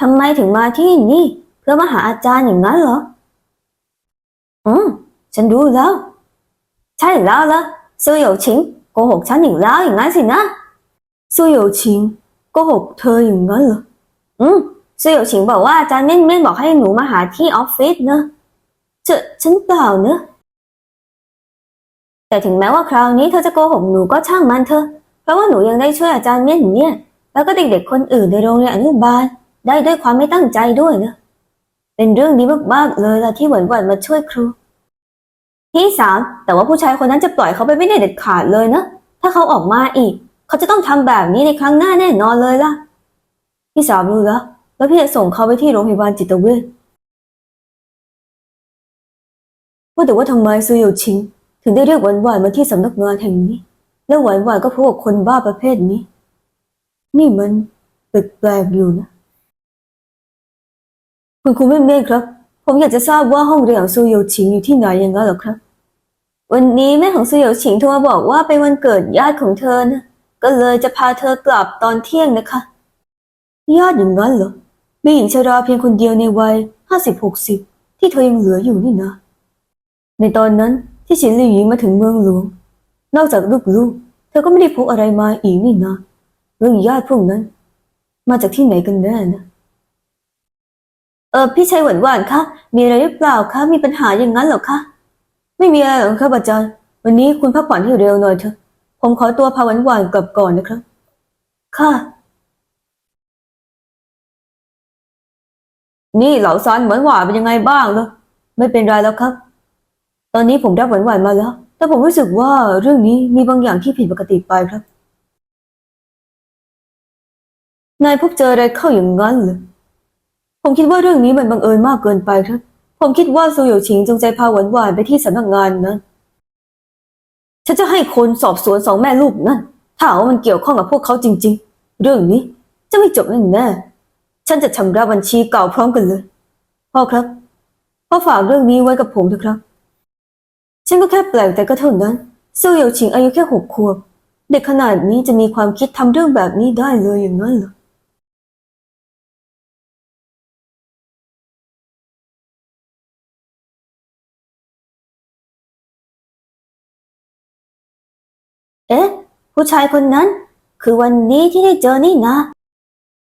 ทำไมถึงมาที่นี่ เพื่อมาหาอาจารย์อย่างนั้นเหรอ อืม ฉันรู้แล้ว ใช่แล้วละซูหยกชิงโกหกฉันอีกแล้วอย่างนั้นสินะซูหยกชิงโกหกเธออย่างนั้นเหรอ อืมซูหยกชิงบอกว่าอาจารย์เม่นเม่นบอกให้หนูมาหาที่ออฟฟิศนะจะฉันเปล่าเนอะแต่ถึงแม้ว่าคราวนี้เธอจะโกหกหนูก็ช่างมันเถอะ เพราะว่าหนูยังได้ช่วยอาจารย์เม่นเนี่ย แล้วก็เด็กๆคนอื่นในโรงเรียนอนุบาล ได้ด้วยความไม่ตั้งใจด้วยนะ เป็นเรื่องดีมากๆเลยล่ะที่หวันหวันมาช่วยครูพี่สามแต่ว่าผู้ชายคนนั้นจะปล่อยเขาไปไม่ได้เด็ดขาดเลยนะถ้าเขาออกมาอีก เขาจะต้องทำแบบนี้ในครั้งหน้าแน่นอนเลยล่ะ พี่สามรู้แล้วแล้วพี่จะส่งเขาไปที่โรงพยาบาลจิตเวชว่าแต่ว่าทำไมซูโยชิง ถึงได้เรียกหวานหวานมาที่สำนักงานแห่งนี้ แล้วหวานหวานก็พบกับคนบ้าประเภทนี้ นี่มันแปลกๆอยู่นะ คุณครูเม่เม่ครับ ผมอยากจะทราบว่าห้องเรียนของซูโยชิงอยู่ที่ไหนยังไงเหรอครับ วันนี้แม่ของซูโยชิงโทรมาบอกว่าเป็นวันเกิดญาติของเธอนะก็เลยจะพาเธอกลับตอนเที่ยงนะคะญาติอย่างนั้นเหรอมีหญิงชราเพียงคนเดียวในวัยห้าสิบหกสิบที่เธอยังเหลืออยู่นี่นะ ในตอนนั้นที่ฉินหลี่หญิงมาถึงเมืองหลวง นอกจากลูกๆ เธอก็ไม่ได้พกอะไรมาอีกนี่นะ เรื่องญาติพวกนั้น มาจากที่ไหนกันแน่นะ เออพี่ชัยหวานหวานคะมีอะไรหรือเปล่าคะมีปัญหาอย่างนั้นหรอคะไม่มีอะไรหรอกครับอาจารย์ วันนี้คุณพักผ่อนให้เร็วหน่อยเถอะ ผมขอตัวพาหวานหวานกลับก่อนนะครับ ค่ะ นี่เหล่าซานหวานหวานเป็นยังไงบ้างเหรอไม่เป็นไรแล้วครับ ตอนนี้ผมรับหวานหวานมาแล้ว แต่ผมรู้สึกว่าเรื่องนี้มีบางอย่างที่ผิดปกติไปครับ นายพบเจออะไรเข้าอย่างนั้นเหรอ ผมคิดว่าเรื่องนี้มันบังเอิญมากเกินไปครับ ผมคิดว่าซูโยชิงจงใจพาหวานหวานไปที่สำนักงานนั้น ฉันจะให้คนสอบสวนสองแม่ลูกนั่นถ้าว่ามันเกี่ยวข้องกับพวกเขาจริง ๆ เรื่องนี้จะไม่จบแน่แน่ฉันจะชำระบัญชีเก่าพร้อมกันเลย พ่อครับ พ่อฝากเรื่องนี้ไว้กับผมเถอะครับ ฉันก็แค่แปลกแต่ก็เท่านั้นซูโยชิงอายุแค่หกขวบ เด็กขนาดนี้จะมีความคิดทำเรื่องแบบนี้ได้เลยอย่างนั้นเหรอ ผู้ชายคนนั้น คือวันนี้ที่ได้เจอนี่นะ